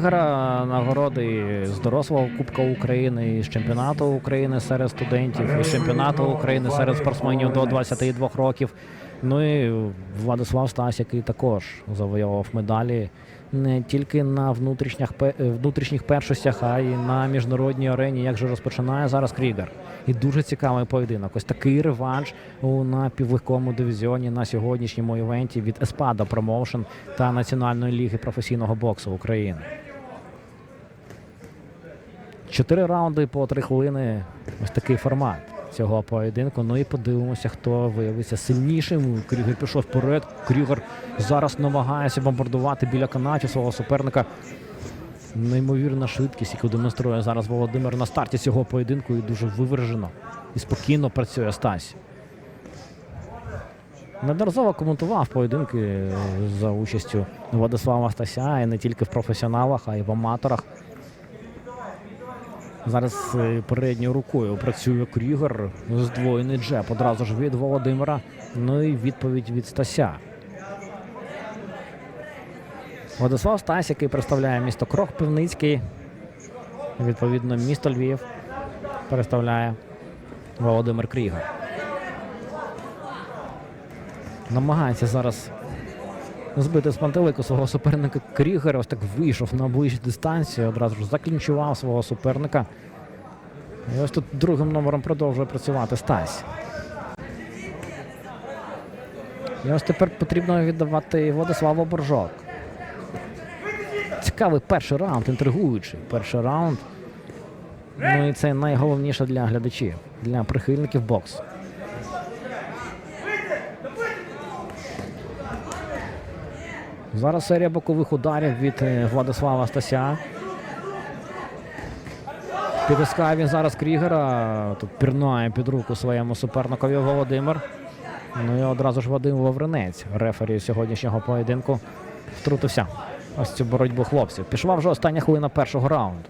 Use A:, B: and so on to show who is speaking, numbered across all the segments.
A: Крігера нагороди з дорослого Кубка України, і з чемпіонату України серед студентів, і з чемпіонату України серед спортсменів до 22 років. Ну і Владислав Стась, який також завоював медалі не тільки на внутрішніх, е, внутрішніх першостях, а й на міжнародній арені. Як же розпочинає зараз Крігер. І дуже цікавий поєдинок. Ось такий реванш у напівлегкому дивізіоні на сьогоднішньому івенті від Еспада Промоушен та Національної ліги професійного боксу України. Чотири раунди по три хвилини. Ось такий формат цього поєдинку. Ну і подивимося, хто виявиться сильнішим. Крігер пішов вперед. Крігер зараз намагається бомбардувати біля канатів свого суперника. Неймовірна швидкість, яку демонструє зараз Володимир на старті цього поєдинку, і дуже вивержено і спокійно працює Стась. Неодноразово коментував поєдинки за участю Владислава Стася і не тільки в професіоналах, а й в аматорах. Зараз е, передньою рукою працює Крігер. Здвоєний джеб одразу ж від Володимира. Ну і відповідь від Стася. Владислав Стась, який представляє місто Крох Пивницький. Відповідно, місто Львів представляє Володимир Крігер. Намагається зараз збити з пантелику свого суперника Крігера. Ось так вийшов на ближчу дистанцію, одразу ж заклінчував свого суперника. І ось тут другим номером продовжує працювати Стась. І ось тепер потрібно віддавати Владиславу Боржок. Цікавий перший раунд, інтригуючий перший раунд. Ну і це найголовніше для глядачів, для прихильників боксу. Зараз серія бокових ударів від е, Владислава Стася. Підіскає він зараз Крігера. Тут пірнає під руку своєму суперникові Володимир. Ну і одразу ж Вадим Вавринець, рефері сьогоднішнього поєдинку, втрутився. Ось цю боротьбу хлопців. Пішла вже остання хвилина першого раунду.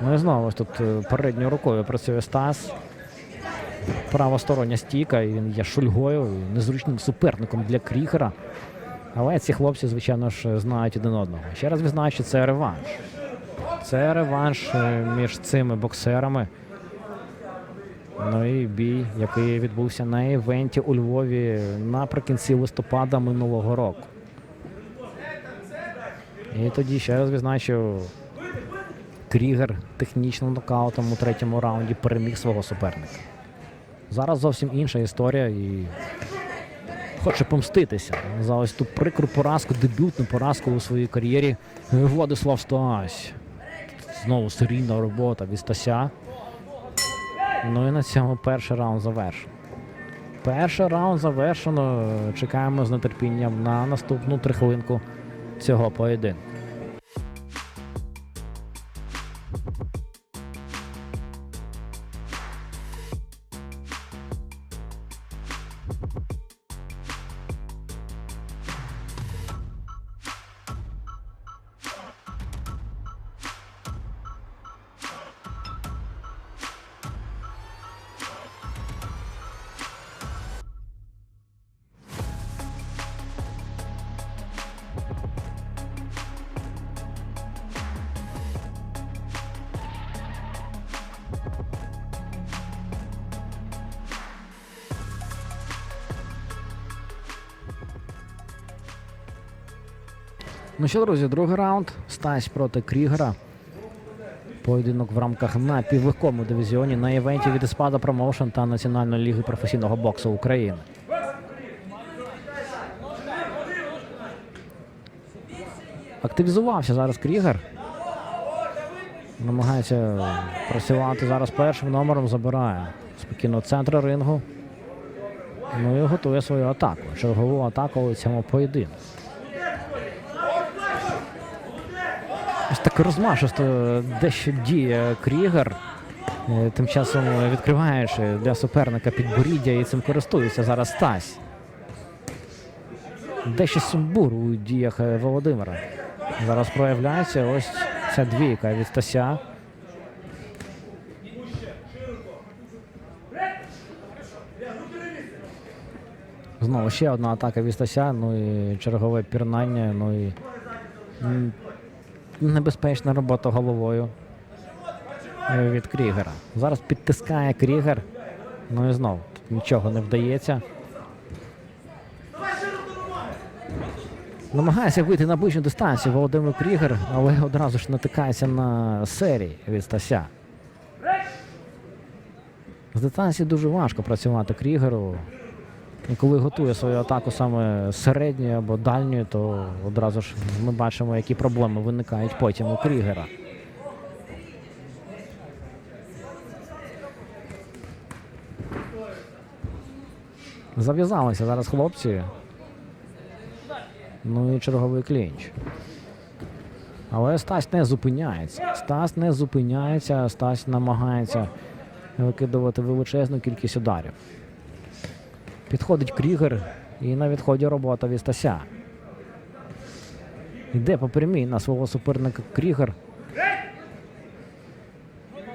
A: Ну і знову ось тут е, передньою рукою працює Стас. Правостороння стійка, і він є шульгою, незручним суперником для Крігера. Але ці хлопці, звичайно ж, знають один одного. Ще раз відзначу, це реванш. Це реванш е, між цими боксерами. Ну і бій, який відбувся на івенті у Львові наприкінці листопада минулого року. І тоді ще раз відзначу, Крігер технічним нокаутом у третьому раунді переміг свого суперника. Зараз зовсім інша історія і хоче помститися за ось ту прикру поразку, дебютну поразку у своїй кар'єрі Владислав Стась. Знову серійна робота від Стася. Ну і на цьому перший раунд завершено. Перший раунд завершено. Чекаємо з нетерпінням на наступну трихвилинку цього поєдинку. Ну що, друзі, другий раунд. Стась проти Крігера. Поєдинок в рамках на напівлегкому дивізіоні на івенті від Еспада Промоушен та Національної ліги професійного боксу України. Активізувався зараз Крігер. Намагається працювати зараз першим номером, забирає спокійно центр рингу. Ну і готує свою атаку. Чергову атаку у цьому поєдинку. Ось так розмашисто дещо діє Крігер. Е, Тим часом відкриваючи для суперника підборіддя і цим користується зараз Стась. Дещо сумбур у діях е, Володимира. Зараз проявляється ось ця двійка від Стася. Знову ще одна атака від Стася, ну і чергове пірнання, ну і Небезпечна робота головою е, від Крігера. Зараз підтискає Крігер. Ну і знов тут нічого не вдається. Намагається вийти на ближню дистанцію Володимир Крігер, але одразу ж натикається на серії від Стася. З дистанції дуже важко працювати Крігеру. І коли готує свою атаку саме середньою або дальньою, то одразу ж ми бачимо, які проблеми виникають потім у Крігера. Зав'язалися зараз хлопці. Ну і черговий клінч. Але Стась не зупиняється. Стас не зупиняється, Стась намагається викидувати величезну кількість ударів. Підходить Крігер і на відході робота від Стася. Йде по прямій на свого суперника Крігер.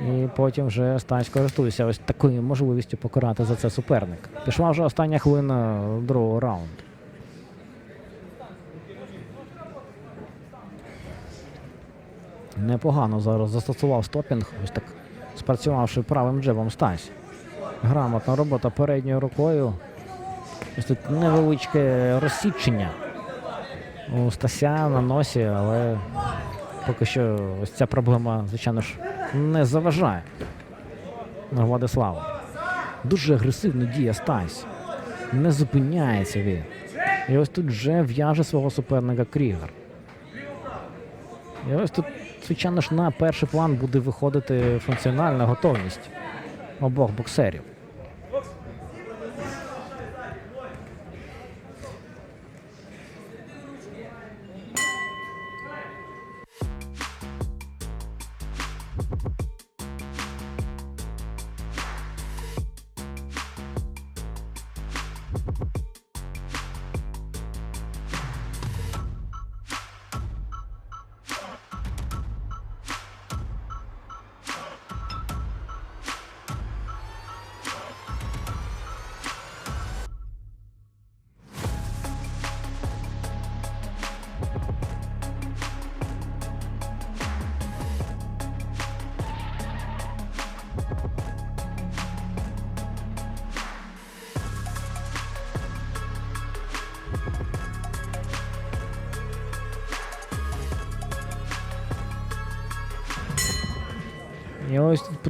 A: І потім вже Стась користується ось такою можливістю покарати за це суперник. Пішла вже остання хвилина другого раунду. Непогано зараз застосував стопінг, ось так спрацювавши правим джебом Стась. Грамотна робота передньою рукою. Ось тут невеличке розсічення у Стася на носі, але поки що ось ця проблема, звичайно ж, не заважає Владиславу. Дуже агресивно діє Стась. Не зупиняється він. І ось тут вже в'яже свого суперника Крігер. І ось тут, звичайно ж, на перший план буде виходити функціональна готовність обох боксерів.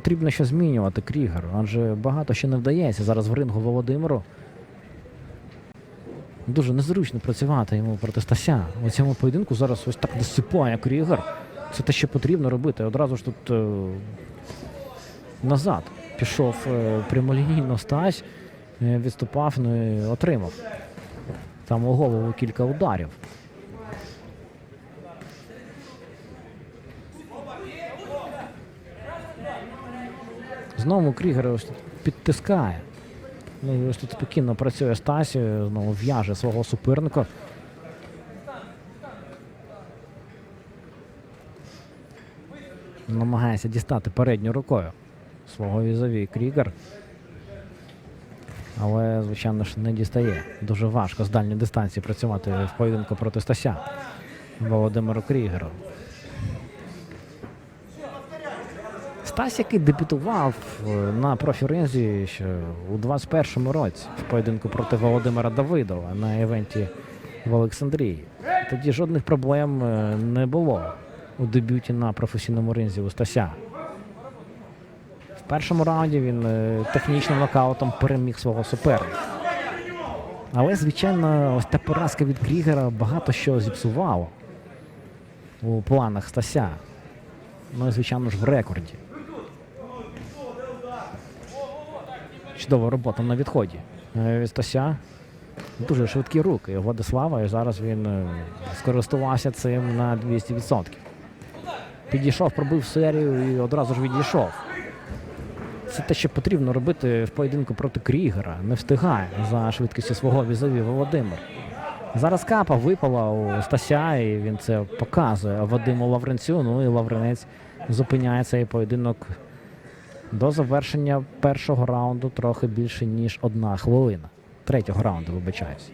A: Потрібно ще змінювати Крігер, адже багато ще не вдається зараз в рингу Володимиру. Дуже незручно працювати йому проти Стася. У цьому поєдинку зараз ось так досипає Крігер. Це те, що потрібно робити. Одразу ж тут е, назад пішов е, прямолінійно Стась, е, відступав, ну і отримав. Там у голову кілька ударів. Знову Крігер підтискає. Ну ось тут спокійно працює Стасі, знову в'яже свого суперника. Намагається дістати передньою рукою свого візові Крігер. Але, звичайно ж, не дістає. Дуже важко з дальньої дистанції працювати в поєдинку проти Стася Володимиру Крігеру. Стась, який дебютував е, на профіринзі ще у 21-му році в поєдинку проти Володимира Давидова на івенті в Олександрії. Тоді жодних проблем е, не було у дебюті на професійному ринзі у Стася. В першому раунді він е, технічним нокаутом переміг свого суперника. Але, звичайно, ось та поразка від Крігера багато що зіпсувало у планах Стася. Ну і, звичайно ж, в рекорді. Чудова робота на відході. Е, Стася. Дуже швидкі руки Владислава, і зараз він е, скористувався цим на 200%. Підійшов, пробив серію і одразу ж відійшов. Це те, що потрібно робити в поєдинку проти Крігера. Не встигає за швидкістю свого візові Володимир. Зараз капа випала у Стася, і він це показує Вадиму Лавренцю. Ну і Лавренець зупиняє цей поєдинок до завершення першого раунду трохи більше ніж одна хвилина. Третього раунду вибачаюсь.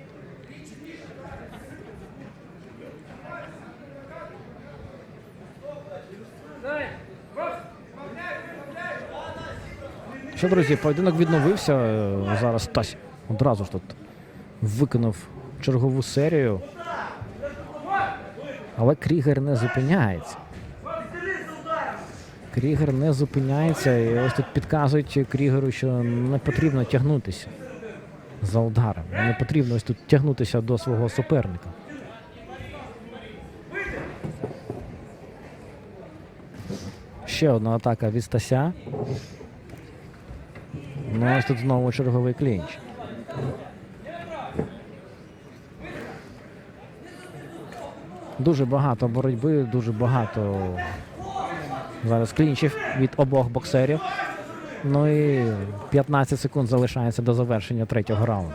A: Що, друзі, поєдинок відновився. Зараз Тась одразу ж тут викинув чергову серію. Але Крігер не зупиняється. Крігер не зупиняється. І ось тут підказують Крігеру, що не потрібно тягнутися за ударом. Не потрібно ось тут тягнутися до свого суперника. Ще одна атака від Стася. Ну, ось тут знову черговий клінч. Дуже багато боротьби, дуже багато зараз клінчів від обох боксерів. Ну і 15 секунд залишається до завершення третього раунду.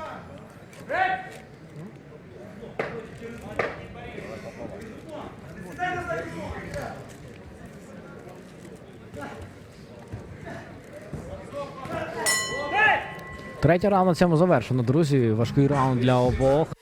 A: Третій раунд на цьому завершено, друзі. Важкий раунд для обох.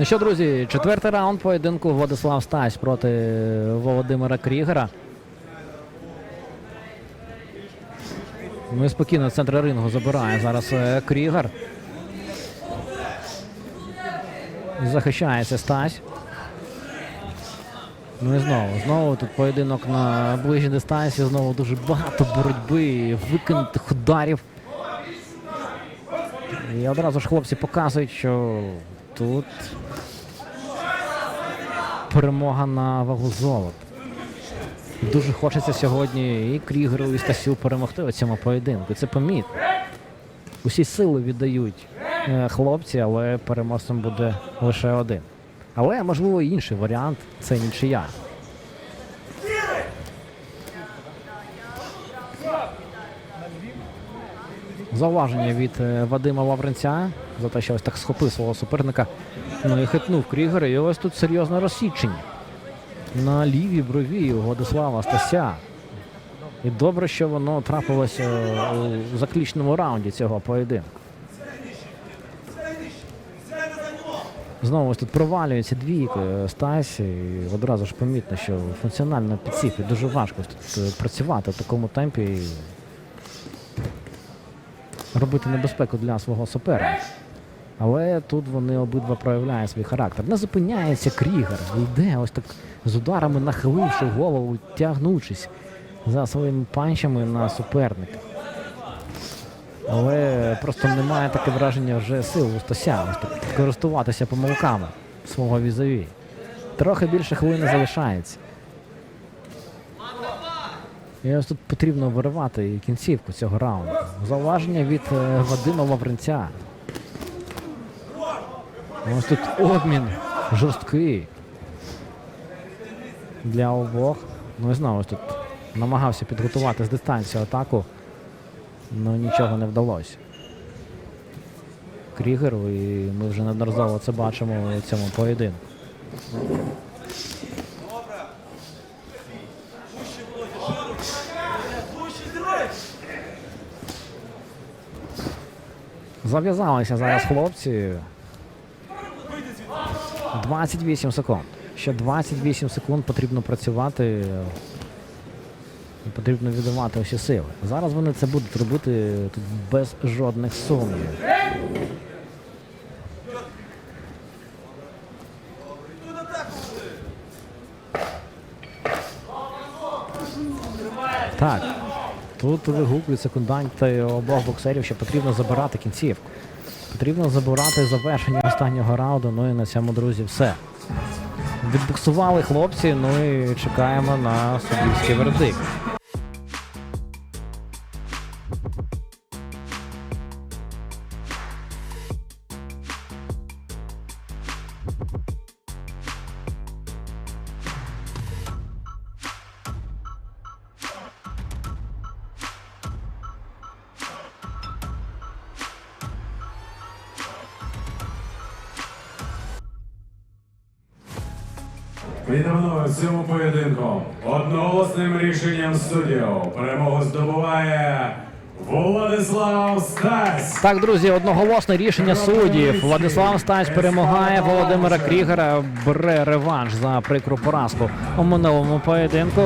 A: Ну що, друзі, четвертий раунд поєдинку Владислав Стась проти Володимира Крігера. Ну і спокійно центр рингу забирає зараз е, Крігер. Захищається Стась. Ну і знову, знову тут поєдинок на ближній дистанції, знову дуже багато боротьби, викинутих ударів. І одразу ж хлопці показують, що тут перемога на вагу золота. Дуже хочеться сьогодні і Крігеру, і Стасю перемогти у цьому поєдинку. Це помітно. Усі сили віддають е, хлопці, але переможцем буде лише один. Але можливо інший варіант це нічия. Зауваження від е, Вадима Лавренця за те, що ось так схопив свого суперника. Ну і хитнув Крігера. І ось тут серйозне розсічення. На лівій брові у Владислава Стася. І добре, що воно трапилося у заключному раунді цього поєдинку. Знову ось тут провалюється двійка Стась. І одразу ж помітно, що функціонально підсіпить дуже важко тут е, працювати в такому темпі. І робити небезпеку для свого суперника. Але тут вони обидва проявляють свій характер. Не зупиняється Крігер. Йде ось так з ударами, нахиливши голову, тягнучись за своїми панчами на суперника. Але просто немає таке враження вже сил у Стося ось так користуватися помилками свого візові. Трохи більше хвилини залишається. І ось тут потрібно виривати кінцівку цього раунду. Зауваження від е, Вадима Лавренця. Ось тут обмін жорсткий для обох. Ну і знову ось тут намагався підготувати з дистанції атаку, але нічого не вдалося. Крігеру, і ми вже неодноразово це бачимо у цьому поєдинку. Зав'язалися зараз хлопці. 28 секунд. Ще 28 секунд потрібно працювати. І потрібно віддавати усі сили. Зараз вони це будуть робити тут без жодних сумнівів. Так. Тут вигукують секунданти обох боксерів, що потрібно забирати кінцівку. Потрібно забирати завершення останнього раунду. Ну і на цьому, друзі, все. Відбуксували хлопці, ну і чекаємо на суддівський вердикт.
B: В цьому поєдинку одноосним рішенням суддів перемогу здобуває Владислав Стась.
A: Так, друзі, одноголосне рішення суддів. Владислав Стась перемагає Володимира Крігера, бере реванш за прикру поразку у минулому поєдинку.